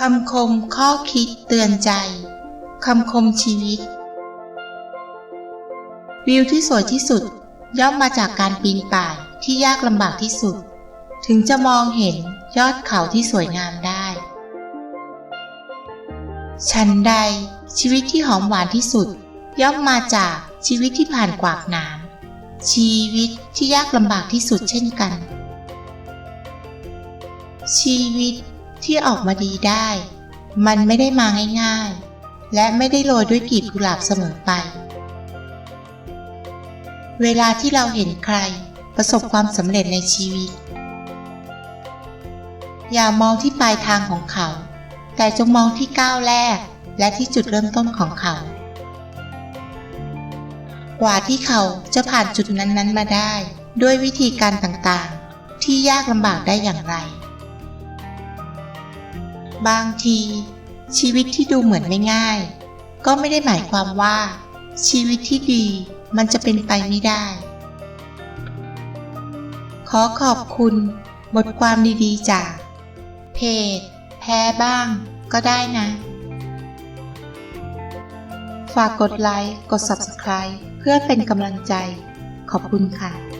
คำคมข้อคิดเตือนใจ คำคมชีวิต วิวที่สวยที่สุดย่อมมาจากการปีนป่ายที่ยากลำบากที่สุด ถึงจะมองเห็นยอดเขาที่สวยงามได้ ฉันใดชีวิตที่หอมหวานที่สุด ย่อมมาจากชีวิตที่ผ่านกวากหนามชีวิตที่ยากลำบากที่สุดเช่นกัน ชีวิต ที่ออกมาดีได้ มันไม่ได้มาง่ายๆ และไม่ได้โรยด้วยกลีบกุหลาบเสมอไป เวลาที่เราเห็นใครประสบความสำเร็จในชีวิต อย่ามองที่ปลายทางของเขา แต่จงมองที่ก้าวแรกและที่จุดเริ่มต้นของเขา กว่าที่เขาจะผ่านจุดนั้นๆมาได้ ด้วยวิธีการต่างๆ ที่ยากลำบากได้อย่างไร บางที ชีวิตที่ดูเหมือนไม่ง่าย ก็ไม่ได้หมายความว่า ชีวิตที่ดีมันจะเป็นไปไม่ได้ ขอขอบคุณบทความดีๆ จาก เพจ แพ้บ้างก็ได้นะ ฝากกดไลค์ กด Subscribe เพื่อเป็นกำลังใจ ขอบคุณค่ะ